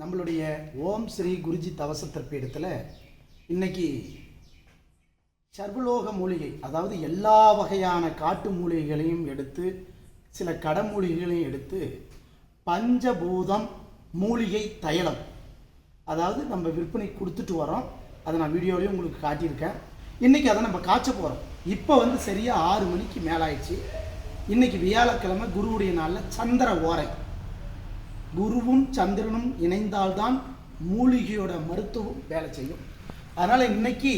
நம்மளுடைய ஓம் ஸ்ரீ குருஜி தவச தற்பீடத்தில் இன்னைக்கு சர்வலோக மூலிகை அதாவது எல்லா வகையான காட்டு மூலிகைகளையும் எடுத்து சில கடமூலிகைகளையும் எடுத்து பஞ்சபூதம் மூலிகை தைலம் அதாவது நம்ம விற்பனை கொடுத்துட்டு வரோம். அதை நான் வீடியோலையும் உங்களுக்கு காட்டியிருக்கேன். இன்றைக்கி அதை நம்ம காய்ச்ச போகிறோம் இப்போ வந்து சரியாக ஆறு மணிக்கு மேலாயிடுச்சு. இன்றைக்கி வியாழக்கிழமை குருவுடைய நாளில் சந்திர ஓரை. குருவும் சந்திரனும் இணைந்தால்தான் மூலிகையோட மருத்துவம் வேலை செய்யும். அதனால் இன்னைக்கு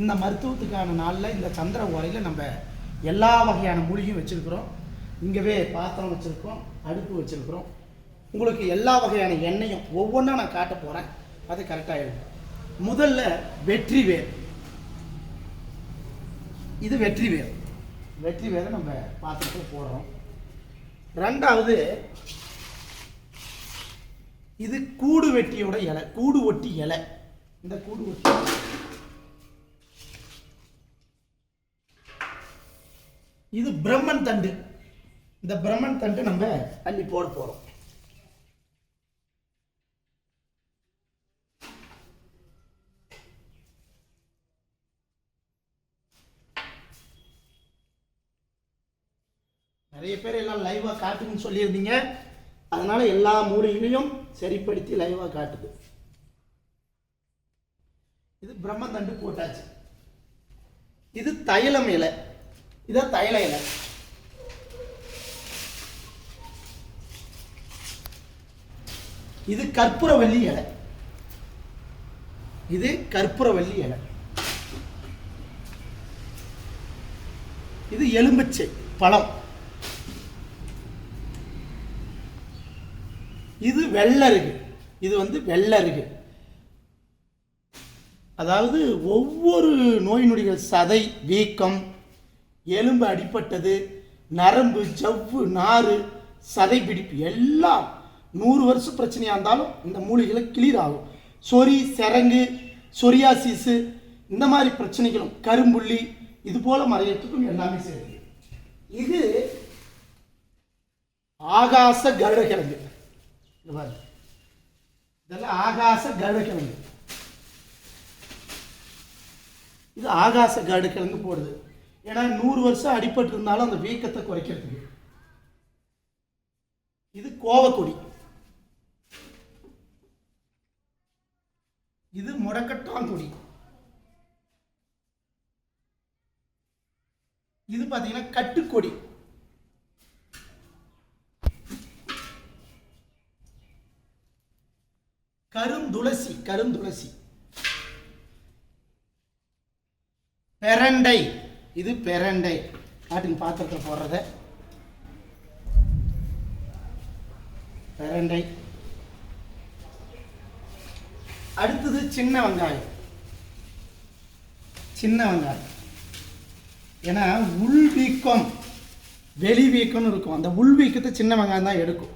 இந்த மருத்துவத்துக்கான நாளில் இந்த சந்திர உரையில் நம்ம எல்லா வகையான மூலிகையும் வச்சுருக்குறோம். இங்கவே பாத்திரம் வச்சுருக்கோம் அடுப்பு வச்சுருக்குறோம். உங்களுக்கு எல்லா வகையான எண்ணெயும் ஒவ்வொன்றா நான் காட்ட போகிறேன் அது கரெக்டாக இருக்கும் முதல்ல வெற்றி வேர். இது வெற்றி வேர். வெற்றி வேரை நம்ம பாத்திரத்தில் போடுறோம். ரெண்டாவது இது கூடு வெட்டியோட இலை கூடு ஒட்டி இலை. இந்த கூடு ஒட்டி இது பிரம்மன் தண்டு. இந்த பிரம்மன் தண்டு நம்ம அள்ளி போட போறோம். நிறைய பேர் எல்லாம் லைவா காட்டுங்கன்னு சொல்லியிருந்தீங்க. அதனால எல்லா மூலிகளையும் சரிப்படுத்தி லைவாக காட்டுது. இது பிரம்மதண்டு போட்டாச்சு. இது தைலம் இலை. இதை தைல இலை. இது கற்பூரவல்லி இலை. இது கற்பூரவல்லி இலை. இது எலும்புச்சை பழம். இது வெள்ளருகு இது வந்து வெள்ளருகு அதாவது ஒவ்வொரு நோய் நொடிகள் சதை வீக்கம் எலும்பு அடிப்பட்டது நரம்பு ஜவ்வு நாறு சதை பிடிப்பு எல்லாம் நூறு வருஷம் பிரச்சனையாக இருந்தாலும் இந்த மூலிகளை கிளியர் ஆகும். சொறி சிரங்கு சொரியாசிஸு இந்த மாதிரி பிரச்சனைகளும் கரும்புள்ளி இது போல மறையத்துக்கும் எல்லாமே சேர்த்து இது ஆகாச கருடகிழங்கு. பாருங்க. இதெல்லாம் ஆகாச கருடக்கிழங்கு இது ஆகாச கருடக்கிழங்கு போடுது. ஏன்னா நூறு வருஷம் அடிபட்டு இருந்தாலும் அந்த வீக்கத்தை குறைக்கிறதுக்கு. இது கோவக்கொடி. இது முடக்கட்டாங்கொடி இது பார்த்தீங்கன்னா கட்டுக்கொடி. கருந்துளசி கருந்துளசி. பெரண்டை. இது பெரண்டை. காட்டுங்க பாத்திரத்தில் போடுறத. பெரண்டை. அடுத்தது சின்ன வெங்காயம். சின்ன வெங்காயம். ஏன்னா உள் வீக்கம் வெளி வீக்கம்னு இருக்கும். அந்த உள் வீக்கத்தை சின்ன வெங்காயம் தான் எடுக்கும்.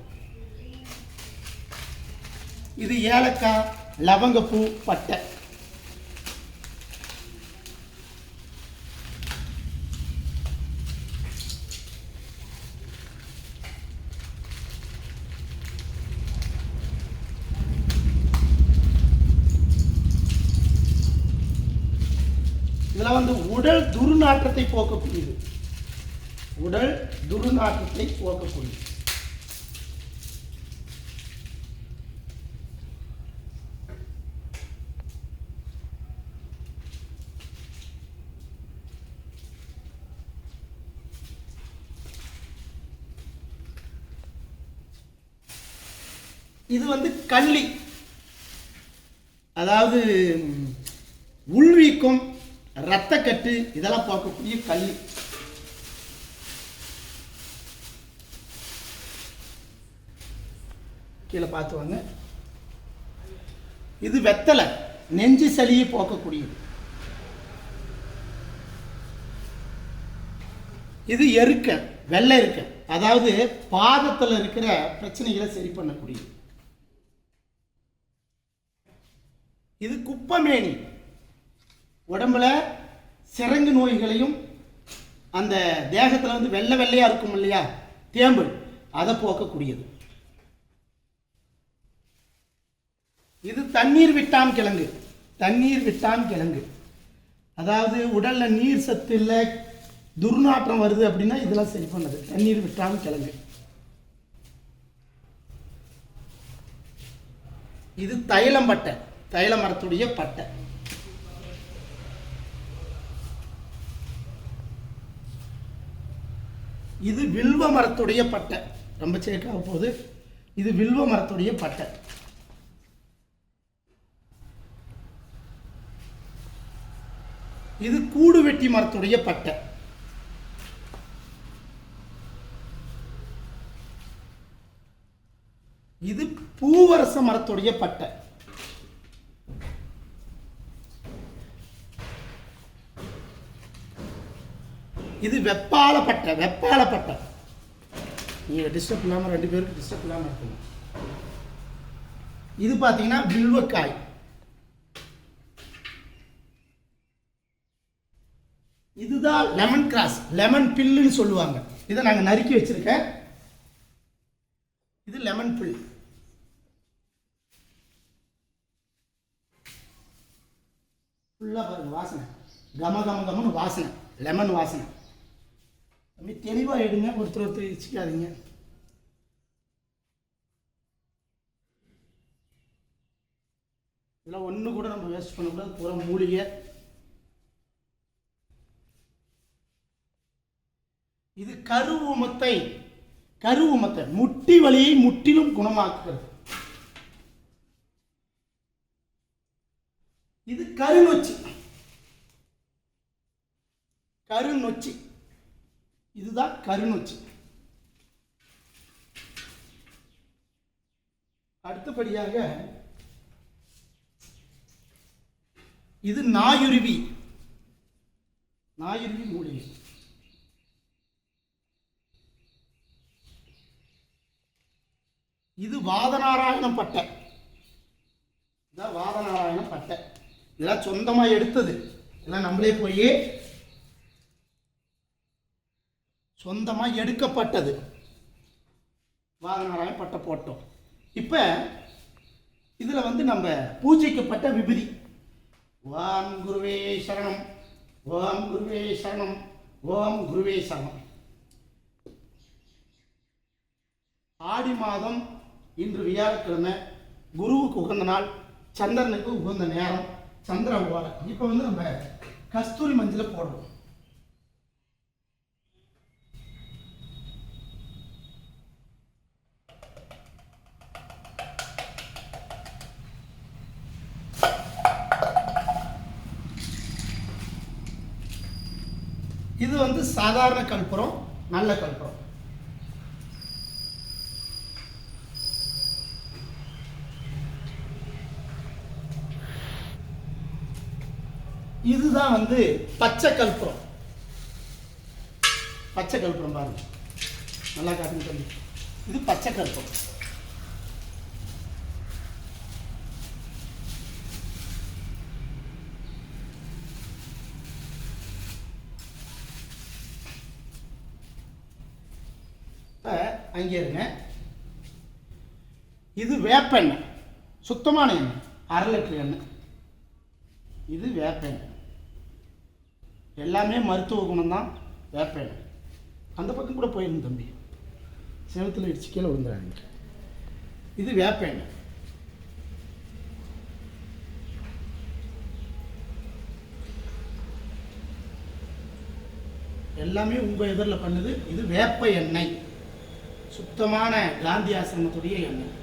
இது ஏலக்காய் லவங்கப்பூ பட்டை. இதில் வந்து உடல் துர்நாற்றத்தை போக்கக்கூடியது. உடல் துர்நாற்றத்தை போக்கக்கூடியது. இது வந்து கள்ளி. அதாவது உள்வீக்கம் இரத்தக்கட்டு இதெல்லாம் பார்க்கக்கூடிய கள்ளி. கீழே பார்த்து வாங்க. இது வெத்தலை நெஞ்சு சளியை போக்கக்கூடியது. இது எருக்க வெள்ளை இருக்க அதாவது பாதத்தில் இருக்கிற பிரச்சனைகளை சரி பண்ணக்கூடியது. இது குப்பமேனி. உடம்புல சிறங்கு நோய்களையும் அந்த தேகத்தில் வந்து வெள்ளை வெள்ளையாக இருக்கும் இல்லையா? தேம்பு. அதை போக்கக்கூடியது. இது தண்ணீர் விட்டான் கிழங்கு. தண்ணீர் விட்டான் கிழங்கு. அதாவது உடலில் நீர் சத்து இல்லை துர்நாற்றம் வருது அப்படின்னா இதெல்லாம் சரி பண்ணது. தண்ணீர் விட்டான் கிழங்கு. இது தைலம்பட்டை தைல மரத்துடைய பட்டை. இது வில்வ மரத்துடைய பட்டை. ரொம்ப சேர்க்காக போகுது. இது வில்வ மரத்துடைய பட்டை. இது கூடு வெட்டி மரத்துடைய பட்டை. இது பூவரச மரத்துடைய பட்டை. இது வெப்பாலப்பட்ட வெப்பாலப்பட்ட நீங்கள் டிஸ்டர்ப் இல்லாமல் ரெண்டு பேருக்கு டிஸ்டர்ப் இல்லாமல் இருக்கணும். இது பார்த்தீங்கன்னா வில்வக்காய். இதுதான் லெமன் கிராஸ் லெமன் பில்லுன்னு சொல்லுவாங்க. இதை நாங்கள் நறுக்கி வச்சிருக்கேன். இது லெமன் பில் ஃபுல்லாக பாருங்க வாசனை. கம கம கமன்னு வாசனை. லெமன் வாசனை. அப்படி தெளிவாக எடுங்க ஒருத்தர் ஒருத்தர் இச்சிக்காதீங்க இதெல்லாம் ஒன்று கூட நம்ம வேஸ்ட் பண்ணக்கூடாது பூரா மூலிகை. இது கருவுமத்தை கருவுமத்தை முட்டி வலியை முற்றிலும் குணமாக்குகிறது. இது கருநொச்சி. கருநொச்சி. இதுதான் கருநொச்சி அடுத்தபடியாக இது நாயுருவி. நாயுருவி மூலிகை. இது வாதநாராயணம் பட்டை. இதான் வாதநாராயணம் பட்டை. இதெல்லாம் சொந்தமாக எடுத்தது. இதெல்லாம் நம்மளே போய் சொந்தமாக எடுக்கப்பட்டது. வாகனாராய பட்டை போட்டோம். இப்போ இதில் வந்து நம்ம பூஜைக்கப்பட்ட விபதி. ஓம் குருவே சரணம் ஓம் குருவே சரணம் ஓம் குருவே சரணம். ஆடி மாதம் இன்று வியாழக்கிழமை குருவுக்கு உகந்த நாள் சந்திரனுக்கு உகந்த நேரம் சந்திர ஓலை இப்போ வந்து நம்ம கஸ்தூரி மஞ்சளை போடுறோம். வந்து சாதாரண கற்பூரம் நல்ல கற்பூரம். இதுதான் வந்து பச்சை கற்பூரம். பச்சை கற்பூரம் பாருங்க. நல்லா காட்டுங்க தம்பி. இது பச்சை கற்பூரம் இப்ப அங்கே இருங்க. இது வேப்பெண்ணெய் சுத்தமான எண்ணெய். அரை லிட்டர் எண்ணெய். இது வேப்பெண்ணெய் எல்லாமே மருத்துவ குணம் தான் வேப்பெண்ணெய் அந்த பக்கம் கூட போயிருந்த தம்பி. செவத்தில் இடிச்சு கீழே விழுந்துடாதீங்க இது வேப்பெண்ணெய் எல்லாமே உங்கள் எதிரில் பண்ணுது. இது வேப்ப எண்ணெய். சுத்தமான காந்தி ஆசிரமத்துடைய எண்ணெய்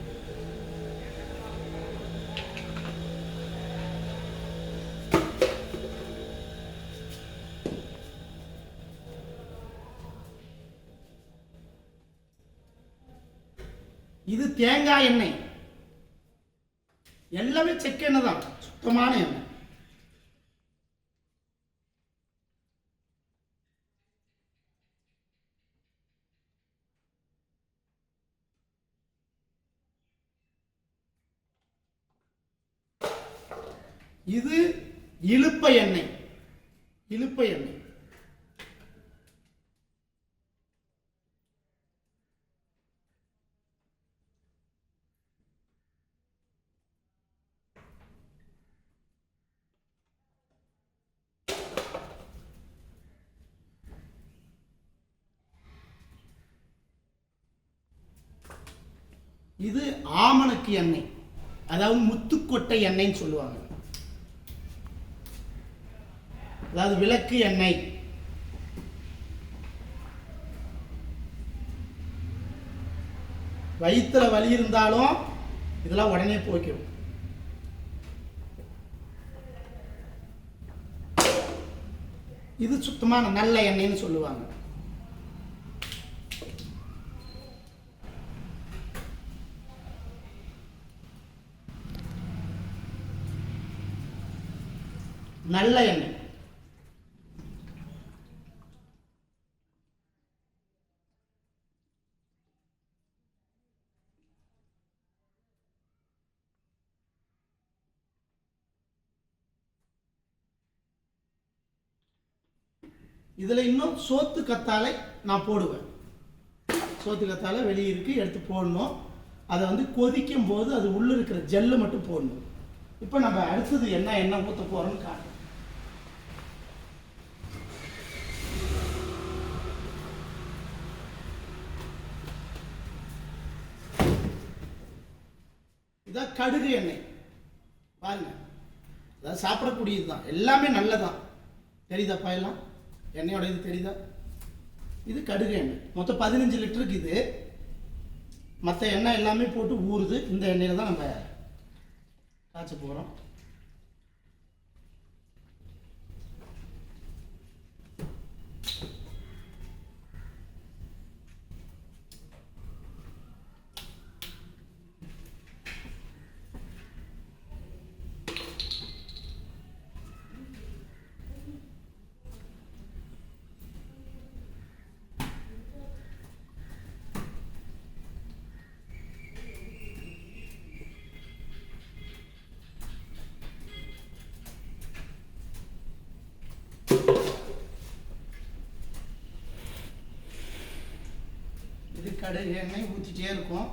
இது தேங்காய் எண்ணெய். எல்லாமே செக்கெண்ணெய் தான் சுத்தமான எண்ணெய். இது இழுப்ப எண்ணெய். இழுப்ப எண்ணெய். இது ஆமணக்கு எண்ணெய். அதாவது முத்துக்கொட்டை எண்ணெய்னு சொல்லுவாங்க. அதாவது விளக்கு எண்ணெய். வயிற்றில் வலி இருந்தாலும் இதெல்லாம் உடனே போய்க்கும் இது சுத்தமான நல்ல எண்ணெய்னு சொல்லுவாங்க. நல்ல எண்ணெய். இதில் இன்னும் சோத்து கத்தாழை நான் போடுவேன். சோத்து கத்தாழை வெளியே இருக்கு எடுத்து போடணும். அதை வந்து கொதிக்கும் போது அது உள்ளே இருக்கிற ஜெல்லு மட்டும் போடணும். இப்போ நம்ம அடுத்தது என்ன என்ன ஊற்ற போகிறோம்னு காட்டுறோம் இதான் கடுகு எண்ணெய். பாருங்க. அதாவது சாப்பிடக்கூடியது தான் எல்லாமே நல்லதான். தெரியுதாப்பா எல்லாம் எண்ணெயோட இது தெரியுதா? இது கடுகு எண்ணெய். மொத்தம் பதினஞ்சு லிட்டருக்கு இது. மற்ற எண்ணெய் எல்லாமே போட்டு ஊறுது. இந்த எண்ணெயில் தான் நம்ம காய்ச்ச போகிறோம் இது கடுகு எண்ணெய் ஊற்றிட்டே இருக்கும்.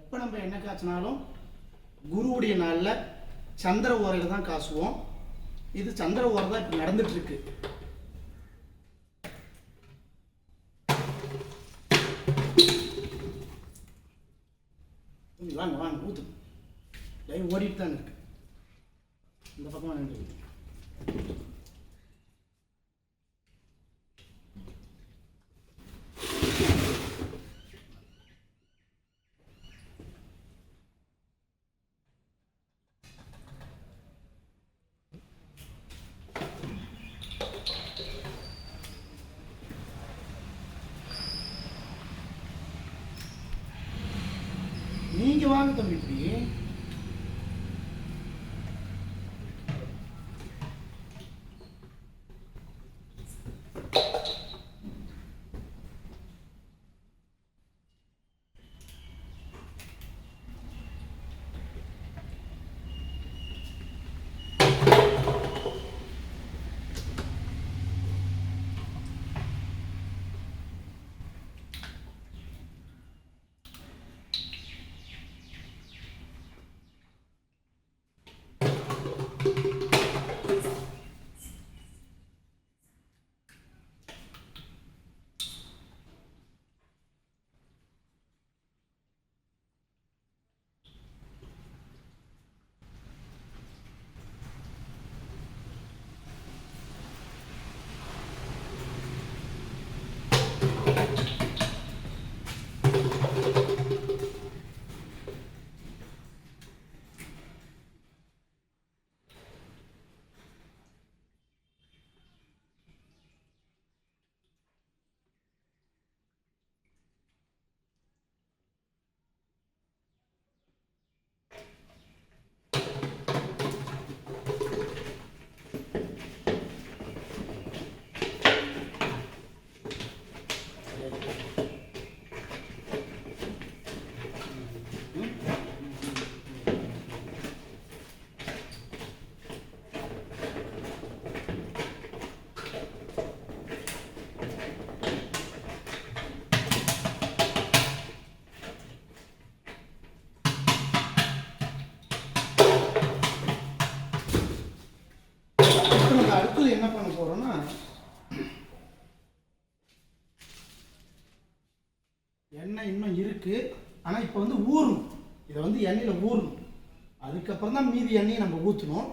எப்போ நம்ம என்ன காய்ச்சினாலும் குருவுடைய நாளில் சந்திர ஓரையில் தான் காசுவோம். இது சந்திர ஓரை தான் இப்போ நடந்துட்டுருக்கு. வாங்க வாங்க ஊற்று லைவ் ஓடிட்டு தான் இருக்கு. எண்ணெய் இருக்கு இப்போ வந்து ஊறணும். இதை வந்து எண்ணெயில் ஊறணும். அதுக்கப்புறம் தான் மீதி எண்ணெயை நம்ம ஊற்றணும்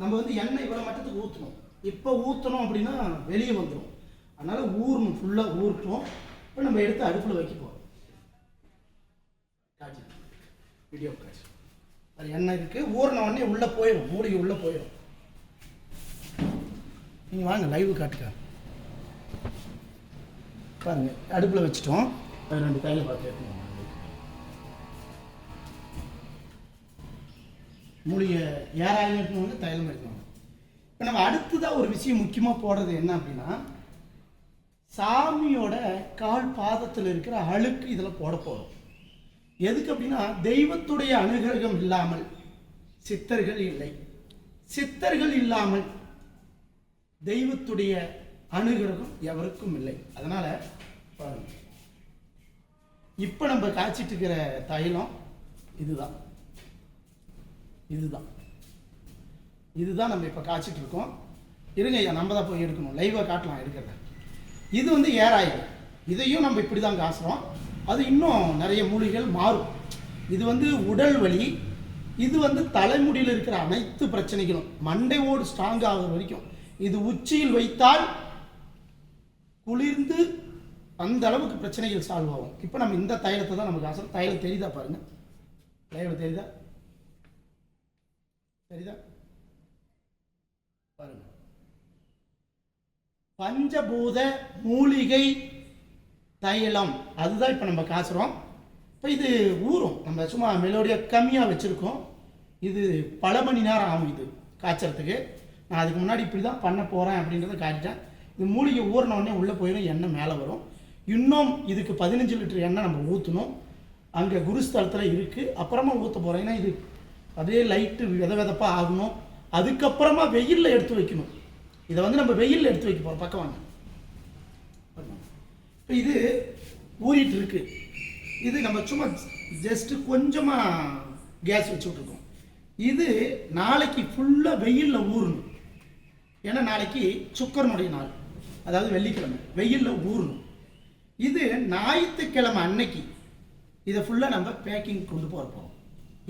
நம்ம வந்து எண்ணெய் இவ்வளோ மட்டத்துக்கு ஊற்றணும் இப்போ ஊற்றணும் அப்படின்னா வெளியே வந்துடும் அதனால் ஊறணும் ஃபுல்லாக ஊறட்டும். இப்போ நம்ம எடுத்து அடுப்பில் வைக்க போகிறோம் காட்சி. வீடியோ காட்சி. அது எண்ணெய் இருக்குது ஊறின உடனே உள்ளே போயிடும் மூடிக்கு உள்ளே போயிடும் நீங்கள் வாங்க லைவ் காட்டுக்க. பாருங்கள் அடுப்பில் வச்சுட்டோம். அது ரெண்டு கையில் பார்த்து மூலிகை ஏறாயிரம் இருக்கணும் தைலம் இருக்கணும் இப்போ நம்ம அடுத்ததாக ஒரு விஷயம் முக்கியமாக போடுறது என்ன அப்படின்னா சாமியோட கால் பாதத்தில் இருக்கிற அழுக்கு இதில் போட போகிறோம் எதுக்கு அப்படின்னா தெய்வத்துடைய அனுகிரகம் இல்லாமல் சித்தர்கள் இல்லை. சித்தர்கள் இல்லாமல் தெய்வத்துடைய அனுகிரகம் எவருக்கும் இல்லை. அதனால் இப்போ நம்ம காய்ச்சிட்டு இருக்கிற தைலம் இதுதான். இதுதான். இதுதான் நம்ம இப்போ காய்ச்சிட்டு இருக்கோம். இருங்க ஐயா நம்ம தான் போய் எடுக்கணும். லைவாக காட்டலாம் எடுக்கிறத இது வந்து ஏர் ஆயில் இதையும் நம்ம இப்படி தான் காசுறோம் அது இன்னும் நிறைய மூலிகைகள் மாறும். இது வந்து உடல் வலி இது வந்து தலைமுடியில் இருக்கிற அனைத்து பிரச்சனைகளும் மண்டை ஓடு ஸ்ட்ராங் ஆகிற வரைக்கும். இது உச்சியில் வைத்தால் குளிர்ந்து அந்த அளவுக்கு பிரச்சனைகள் சால்வ் ஆகும். இப்போ நம்ம இந்த தைலத்தை தான் நமக்கு ஆசை தைலம் தெரியுதா பாருங்கள் தைலம் தெரியுதா? சரிதா? பாருங்க. பஞ்சபூத மூலிகை தைலம். அதுதான் இப்போ நம்ம காசுறோம். இப்போ இது ஊறும். நம்ம சும்மா மெலோடியாக கம்மியாக வச்சுருக்கோம். இது பல மணி நேரம் ஆகும் இது காய்ச்சறதுக்கு. நான் அதுக்கு முன்னாடி இப்படி தான் பண்ண போகிறேன் அப்படின்றத காட்டிட்டேன். இது மூலிகை ஊறினோடனே உள்ளே போயிடும் எண்ணெய் மேலே வரும். இன்னும் இதுக்கு பதினஞ்சு லிட்டர் எண்ணெய் நம்ம ஊற்றணும் அங்கே குருஸ்தலத்தில் இருக்குது அப்புறமா ஊற்ற போகிறோம் ஏன்னா இது அப்படியே லைட்டு வித விதப்பாக ஆகணும். அதுக்கப்புறமா வெயிலில் எடுத்து வைக்கணும். இதை வந்து நம்ம வெயிலில் எடுத்து வைக்க போகிறோம் பக்கம் வாங்க. இப்போ இது ஊறிட்டு இருக்கு. இது நம்ம சும்மா ஜஸ்ட்டு கொஞ்சமாக கேஸ் வச்சு விட்ருக்கோம் இது நாளைக்கு ஃபுல்லாக வெயிலில் ஊறணும். ஏன்னா நாளைக்கு சுக்கரனுடைய நாள். அதாவது வெள்ளிக்கிழமை. வெயிலில் ஊறணும். இது ஞாயிற்றுக்கிழமை அன்னைக்கு இதை ஃபுல்லாக நம்ம பேக்கிங் கொண்டு போகிறப்போம்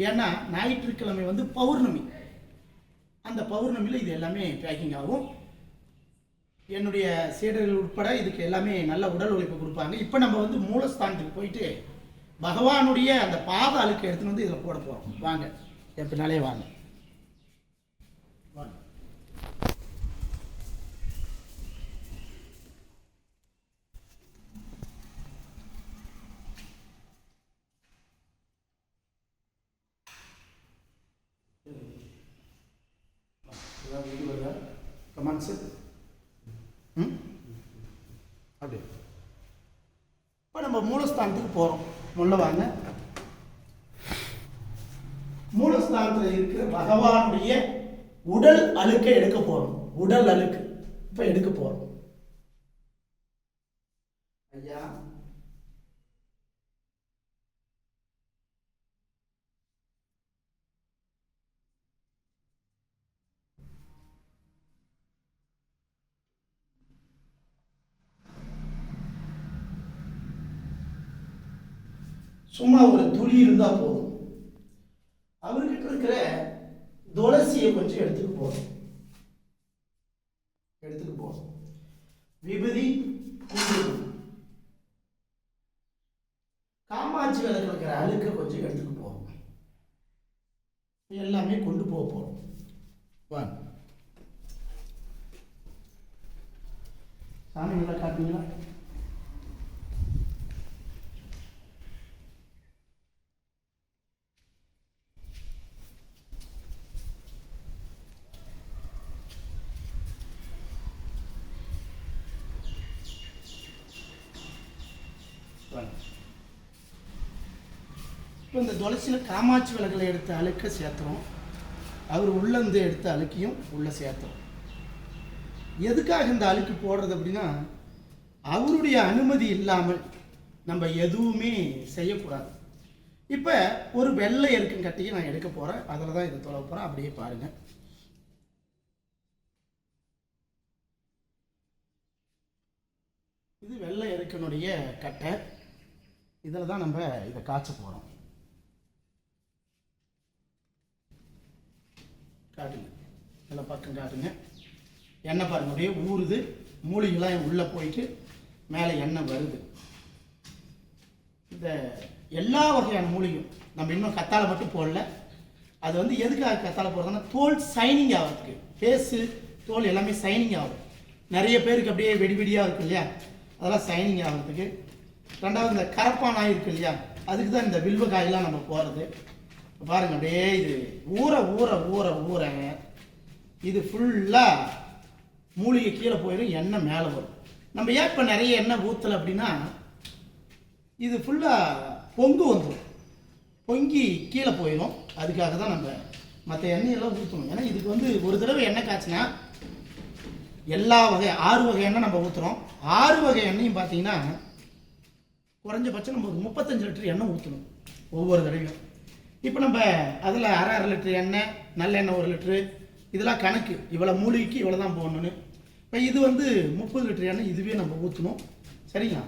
ஏன்னா ஞாயிற்றுக்கிழமை வந்து பௌர்ணமி. அந்த பௌர்ணமியில் இது எல்லாமே பேக்கிங் ஆகும். என்னுடைய சீடர்கள் உட்பட இதுக்கு எல்லாமே நல்ல உடல் உழைப்பு கொடுப்பாங்க. இப்போ நம்ம வந்து மூலஸ்தானத்துக்கு போயிட்டு பகவானுடைய அந்த பாத அழுக்கு எடுத்துன்னு வந்து இதில் போட போகிறோம் வாங்க. என் பின்னாலே வாங்க வாங்க ஏதாவது இது வருதா கமெண்ட்ஸு ம்? அப்படி இப்போ நம்ம மூலஸ்தானத்துக்கு போகிறோம் முள்ள வாங்க. மூலஸ்தானத்தில் இருக்கிற பகவானுடைய உடல் அழுக்கை எடுக்க போகிறோம் உடல் அழுக்கு. இப்போ எடுக்க போகிறோம் ஐயா சும்மா ஒரு துளி இருந்தால் போதும். அவர்கிட்ட இருக்கிற துளசியை கொஞ்சம் எடுத்துக்க போகணும் எடுத்துட்டு போதும். விபதி குங்குமம். காமாட்சி விளக்கு இருக்கிற அழுக்க கொஞ்சம் எடுத்துக்க போகும் எல்லாமே கொண்டு போக போகிறோம் வாங்க சாமி நல்லா காட்டுங்களா இப்போ இந்த துளசியில் காமாட்சி விலகலை எடுத்த அழுக்க சேர்த்துறோம். அவர் உள்ளேருந்து எடுத்த அழுக்கியும் உள்ளே சேர்த்துறோம். எதுக்காக இந்த அழுக்கு போடுறது அப்படின்னா அவருடைய அனுமதி இல்லாமல் நம்ம எதுவுமே செய்யக்கூடாது. இப்போ ஒரு வெள்ளை எருக்கும் கட்டியை நான் எடுக்க போகிறேன் அதில் தான் இதை தொலை போகிறேன் அப்படியே பாருங்கள் இது வெள்ளை எருக்கனுடைய கட்டை. இதில் தான் நம்ம இதை காய்ச்ச போகிறோம் காட்டுங்க. நல்லா பக்கம் காட்டுங்க. எண்ணெய் பாருங்க அப்படியே ஊறுது. மூலிகைலாம் உள்ளே போயிட்டு மேலே எண்ணெய் வருது. இந்த எல்லா வகையான மூலிகையும் நம்ம இன்னும் கத்தாழை மட்டும் போடல. அது வந்து எதுக்காக கத்தாழை போடுறதுன்னா தோல் சைனிங் ஆகிறதுக்கு. ஃபேஸு தோல் எல்லாமே சைனிங் ஆகும். நிறைய பேருக்கு அப்படியே வெடி வெடியாக இருக்கு இல்லையா? அதெல்லாம் சைனிங் ஆகிறதுக்கு. ரெண்டாவது இந்த கரப்பானாய் இருக்கு இல்லையா? அதுக்கு தான் இந்த வில்வ காயெல்லாம் நம்ம போகிறது பாருங்க அப்படியே இது ஊற ஊற ஊற ஊற. இது ஃபுல்லாக மூலிகை கீழே போயிடும் எண்ணெய் மேலே வரும். நம்ம ஏன் இப்போ நிறைய எண்ணெய் ஊற்றலை அப்படின்னா இது ஃபுல்லாக பொங்கு வந்துடும் பொங்கி கீழே போயிடும் அதுக்காக தான் நம்ம மற்ற எண்ணெயெல்லாம் ஊற்றணும் ஏன்னா இதுக்கு வந்து ஒரு தடவை எண்ணெய் காய்ச்சினா எல்லா வகை ஆறு வகை எண்ணெய் நம்ம ஊற்றுறோம் ஆறு வகை எண்ணெயும் பார்த்தீங்கன்னா குறைஞ்சபட்சம் நம்ம ஒரு முப்பத்தஞ்சு லிட்டர் எண்ணெய் ஊற்றணும் ஒவ்வொரு தடவையும். இப்போ நம்ம அதில் அரை அரை லிட்டர் எண்ணெய் நல்லெண்ணெய் ஒரு லிட்டரு. இதெல்லாம் கணக்கு. இவ்வளோ மூலிகைக்கு இவ்வளோ தான் போடணும்னு. இப்போ இது வந்து முப்பது லிட்டர் எண்ணெய் இதுவே நம்ம ஊற்றணும் சரிங்களா?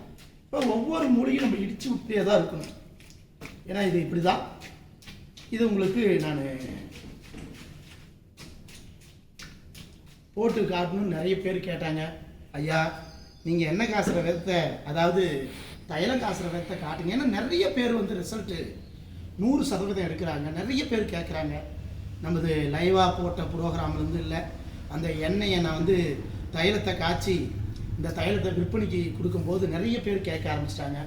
இப்போ ஒவ்வொரு மூலிகையும் நம்ம இடித்து விட்டே தான் இருக்கணும். ஏன்னா இது இப்படி தான் இது உங்களுக்கு நான் போட்டு காட்டணும்னு நிறைய பேர் கேட்டாங்க. ஐயா நீங்கள் என்ன காசுகிற விதத்தை அதாவது தைலம் காசுகிற விதத்தை காட்டுங்க. ஏன்னா நிறைய பேர் வந்து ரிசல்ட்டு நூறு சதவீதம் எடுக்கிறாங்க. நிறைய பேர் கேட்குறாங்க. நமது லைவாக போட்ட ப்ரோக்ராம்லேருந்து இல்லை. அந்த எண்ணெயை நான் வந்து தைலத்தை காய்ச்சி இந்த தைலத்தை விற்பனைக்கு கொடுக்கும்போது நிறைய பேர் கேட்க ஆரம்பிச்சிட்டாங்க.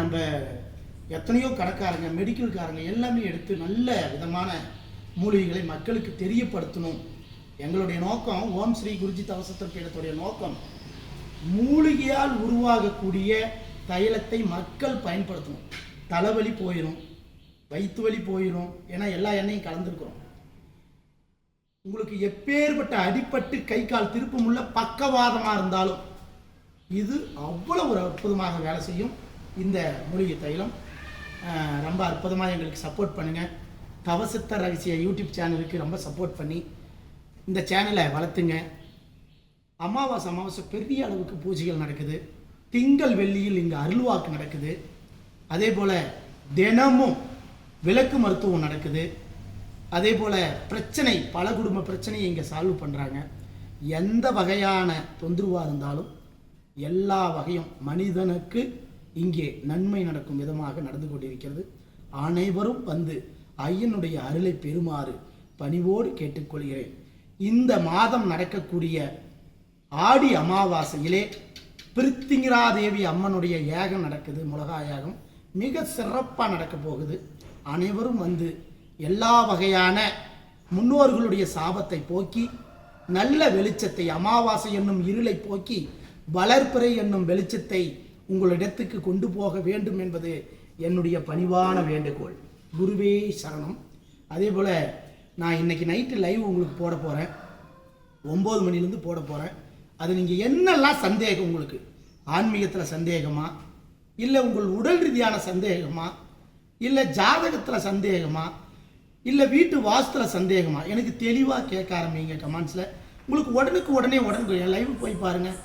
நம்ம எத்தனையோ கடைக்காரங்க மெடிக்கல்காரங்க எல்லாமே எடுத்து நல்ல விதமான மூலிகைகளை மக்களுக்கு தெரியப்படுத்தணும். எங்களுடைய நோக்கம் ஓம் ஸ்ரீ குருஜி தவசத்தர் பீடத்துடைய நோக்கம் மூலிகையால் உருவாகக்கூடிய தைலத்தை மக்கள் பயன்படுத்தணும். தலைவலி போயிடும் வயிற்று வலி போயிடும் ஏன்னா எல்லா எண்ணெயும் கலந்துருக்குறோம். உங்களுக்கு எப்பேற்பட்ட அடிப்பட்டு கை கால் திருப்பமுள்ள பக்கவாதமாக இருந்தாலும் இது அவ்வளோ ஒரு அற்புதமாக வேலை செய்யும். இந்த மூலிகை தைலம். ரொம்ப அற்புதமாக எங்களுக்கு சப்போர்ட் பண்ணுங்கள் தவசித்த ரகசிய யூடியூப் சேனலுக்கு ரொம்ப சப்போர்ட் பண்ணி இந்த சேனலை வளர்த்துங்க. அமாவாசை அமாவாசை பெரிய அளவுக்கு பூஜைகள் நடக்குது. திங்கள் வெள்ளியில் இங்கே அருள்வாக்கு நடக்குது. அதே போல் தினமும் விளக்கு மருத்துவம் நடக்குது. அதே போல் பிரச்சனை பல குடும்ப பிரச்சனையை இங்கே சால்வ் பண்ணுறாங்க எந்த வகையான தொந்தரவாக இருந்தாலும் எல்லா வகையும் மனிதனுக்கு இங்கே நன்மை நடக்கும் விதமாக நடந்து கொண்டிருக்கிறது. அனைவரும் வந்து ஐயனுடைய அருளை பெறுமாறு பணிவோடு கேட்டுக்கொள்கிறேன். இந்த மாதம் நடக்கக்கூடிய ஆடி அமாவாசையிலே பிரித்திங்கிராதேவி அம்மனுடைய யாகம் நடக்குது முலகா யாகம் மிக சிறப்பாக நடக்க போகுது. அனைவரும் வந்து எல்லா வகையான முன்னோர்களுடைய சாபத்தை போக்கி நல்ல வெளிச்சத்தை அமாவாசை என்னும் இருளை போக்கி வளர்ப்பிறை என்னும் வெளிச்சத்தை உங்களிடத்துக்கு கொண்டு போக வேண்டும் என்பது என்னுடைய பணிவான வேண்டுகோள். குருவே சரணம். அதே போல் நான் இன்னைக்கு நைட்டு லைவ் உங்களுக்கு போட போகிறேன் ஒம்பது மணிலேருந்து போட போகிறேன் அது நீங்கள் என்னெல்லாம் சந்தேகம் உங்களுக்கு? ஆன்மீகத்தில் சந்தேகமா? இல்லை உங்கள் உடல் ரீதியான சந்தேகமா? இல்லை ஜாதகத்தில் சந்தேகமா? இல்லை வீட்டு வாஸ்துல சந்தேகமா? எனக்கு தெளிவாக கேட்க ஆரம்பிங்க கமெண்ட்ஸில். உங்களுக்கு உடனுக்கு உடனே உடனுக்கு என் லைவ் போய் பாருங்கள்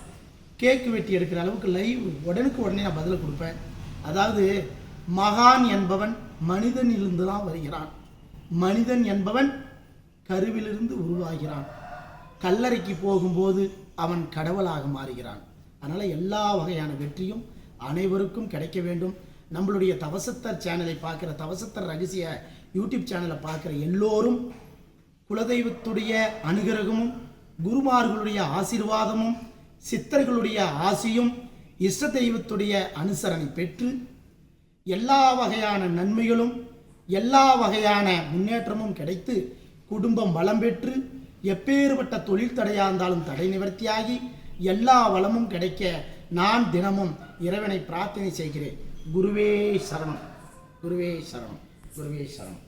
கேக்கு வெட்டி எடுக்கிற அளவுக்கு லைவ் உடனுக்கு உடனே நான் பதில் கொடுப்பேன். அதாவது மகான் என்பவன் மனிதனிலிருந்து தான் வருகிறான். மனிதன் என்பவன் கருவிலிருந்து உருவாகிறான். கல்லறைக்கு போகும்போது அவன் கடவுளாக மாறுகிறான். அதனால் எல்லா வகையான வெற்றியும் அனைவருக்கும் கிடைக்க வேண்டும். நம்மளுடைய தவசத்தர் சேனலை பார்க்குற தவசத்தர் ரகசிய யூடியூப் சேனலை பார்க்குற எல்லோரும் குலதெய்வத்துடைய அனுகிரகமும் குருமார்களுடைய ஆசீர்வாதமும் சித்தர்களுடைய ஆசியும் இஷ்ட தெய்வத்துடைய அனுசரணை பெற்று எல்லா வகையான நன்மைகளும் எல்லா வகையான முன்னேற்றமும் கிடைத்து குடும்பம் வளம் பெற்று எப்பேறுபட்ட தொழில் தடையாக இருந்தாலும் தடை நிவர்த்தியாகி எல்லா வளமும் கிடைக்க நான் தினமும் இறைவனை பிரார்த்தனை செய்கிறேன். குருவே சரணம். குருவே சரணம். குருவே சரணம்.